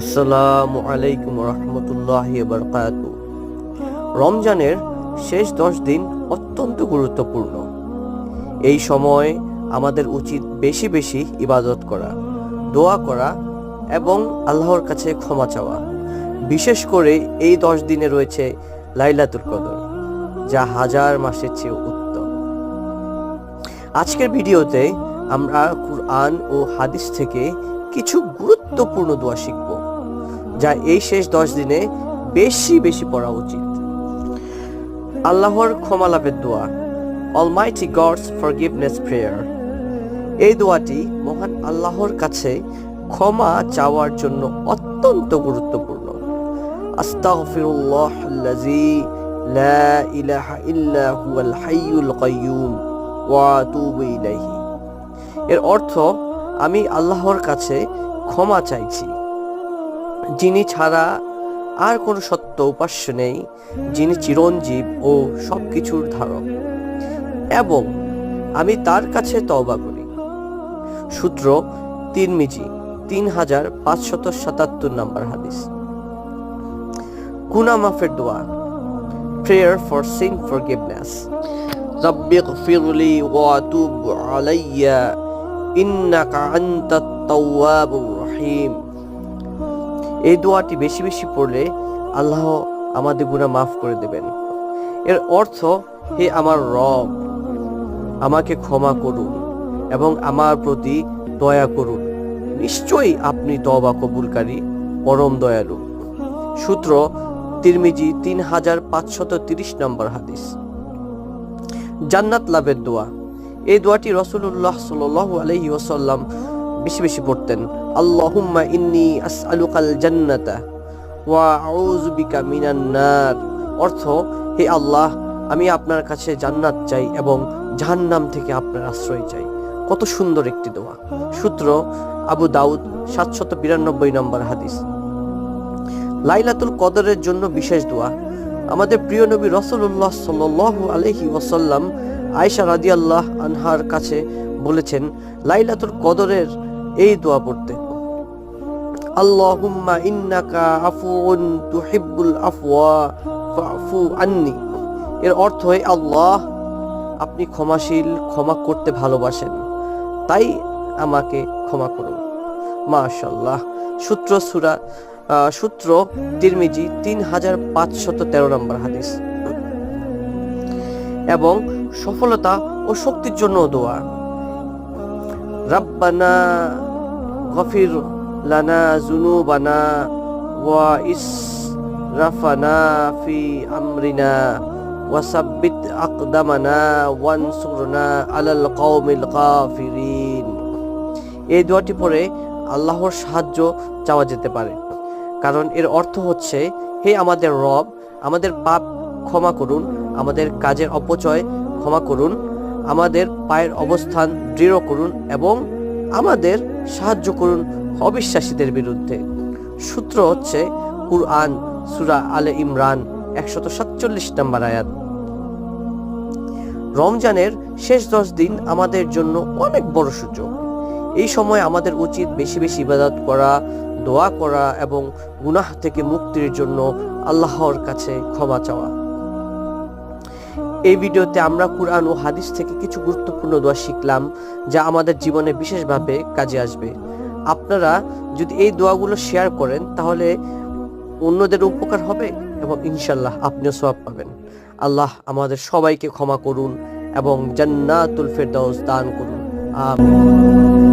আসসালামু আলাইকুম রহমতুল্লাহ বরকাত। রমজানের শেষ দশ দিন অত্যন্ত গুরুত্বপূর্ণ। এই সময় আমাদের উচিত বেশি বেশি ইবাদত করা, দোয়া করা এবং আল্লাহর কাছে ক্ষমা চাওয়া। বিশেষ করে এই দশ দিনে রয়েছে লাইলাতুল কদর, যা হাজার মাসের চেয়ে উত্তম। আজকের ভিডিওতে আমরা কুরআন ও হাদিস থেকে কিছু গুরুত্বপূর্ণ দোয়া শিখব, যা এই শেষ দশ দিনে বেশি বেশি পড়া উচিত। আল্লাহর ক্ষমা লাভের দোয়া অলমাইটি গডস ফরগিভনেস প্রেয়ার এই দোয়াটি মহান আল্লাহর কাছে ক্ষমা চাওয়ার জন্য অত্যন্ত গুরুত্বপূর্ণ। আস্তাগফিরুল্লাহ আল্লাযী লা ইলাহা ইল্লা হুয়াল হাইয়ুল কাইয়্যুম ওয়া আতুবু ইলাইহি। এর অর্থ আমি আল্লাহর কাছে ক্ষমা চাইছি। যিনি ছাড়া আর কোনো সত্য উপাস্য নেই, যিনি চিরঞ্জীব ও সব কিছুর ধারক। এবং আমি তার কাছে তওবা করি। সূত্র তিরমিজি, তিন হাজার পাঁচশত সাতাত্তর নম্বর হাদিস। গুনা মাফের দোয়া প্রেয়ার ফর সিন ফরগিভনেস রব্বি গফিরলি ওয়া তুব আলাইয়া। ইন্নাকা আনতাত তাওয়াবুর রহিম। এই দোয়াটি বেশি বেশি পড়লে আল্লাহ আমাদের গুনাহ মাফ করে দেবেন। এর অর্থ, হে আমার রব, আমাকে ক্ষমা করুন এবং আমার প্রতি দয়া করুন। নিশ্চয়ই আপনি তওবা কবুলকারী, পরম দয়ালু। সূত্র তিরমিজি তিন হাজার পাঁচশত তিরিশ নম্বর হাদিস। জান্নাত লাভের দোয়া। এই দোয়াটি রসুল্লাহ সাল আলহি ওসাল্লাম বেশি বেশি পড়তেন। আল্লাহুম্মা ইন্নি আসআলুকাল জান্নাতা ওয়া আউযু বিকা মিনান অর্থ, হে আল্লাহ, আমি আপনার কাছে জান্নাত চাই এবং জাহান্নাম থেকে আপনার আশ্রয় চাই। কত সুন্দর একটি দোয়া। সূত্র, আবু দাউদ, সাতশত বিরানব্বই নম্বর হাদিস। লাইলাতুল কদরের জন্য বিশেষ দোয়া। আমাদের প্রিয় নবী রসুল্লাহ সাল আলহি ওয়াসাল্লাম আয়সা রাদিয়াল্লাহ আনহার কাছে বলেছেন, লাইলাতুল কদরের এই দোয়া পড়তে। আল্লাহুম্মা ইন্নাকা আফুউন তুহিব্বুল আফওয়া ফাফু আন্নি। এর অর্থ হয় আল্লাহ, আপনি ক্ষমাশীল, ক্ষমা করতে ভালোবাসেন। তাই আমাকে ক্ষমা করুন। মাশাল্লাহ সূত্র সুরা সূত্র তিরমিজি তিন হাজার পাঁচশত তেরো নম্বর হাদিস। এবং সফলতা ও শক্তির জন্য দোয়া। রাব্বানা গফির লানা জুনুবানা ওয়া ইস রাফানা ফি আমরিনা ওয়াসাব্বিত আকদামানা ওয়ানসুরনা আলাল কওমিল কাফিরিন। এই দোয়াটি পড়ে আল্লাহর সাহায্য চাওয়া যেতে পারে। কারণ এর অর্থ হচ্ছে, হে আমাদের রব, আমাদের পাপ ক্ষমা করুন, আমাদের কাজের অপচয় ক্ষমা করুন, আমাদের পায়ের অবস্থান দৃঢ় করুন এবং আমাদের সাহায্য করুন অবিশ্বাসীদের বিরুদ্ধে। সূত্র হচ্ছে কুরআন সুরা আলে ইমরান একশত সাতচল্লিশ নম্বর আয়াত। রমজানের শেষ দশ দিন আমাদের জন্য অনেক বড় সুযোগ। এই সময় আমাদের উচিত বেশি বেশি ইবাদত করা, দোয়া করা এবং গুনাহ থেকে মুক্তির জন্য আল্লাহর কাছে ক্ষমা চাওয়া। এই ভিডিওতে আমরা কুরআন ও হাদিস থেকে কিছু গুরুত্বপূর্ণ দোয়া শিখলাম, যা আমাদের জীবনে বিশেষভাবে কাজে আসবে। আপনারা যদি এই দোয়াগুলো শেয়ার করেন, তাহলে অন্যদের উপকার হবে এবং ইনশাল্লাহ আপনিও সওয়াব পাবেন। আল্লাহ আমাদের সবাইকে ক্ষমা করুন এবং জান্নাতুল ফেরদাউস দান করুন। আমিন।